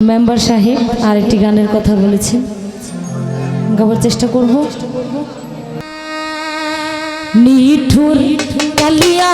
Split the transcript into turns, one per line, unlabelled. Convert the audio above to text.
Member সাহেব আরেকটি গানের কথা বলেছেন গাবার চেষ্টা করব। নিঠুর কালিয়া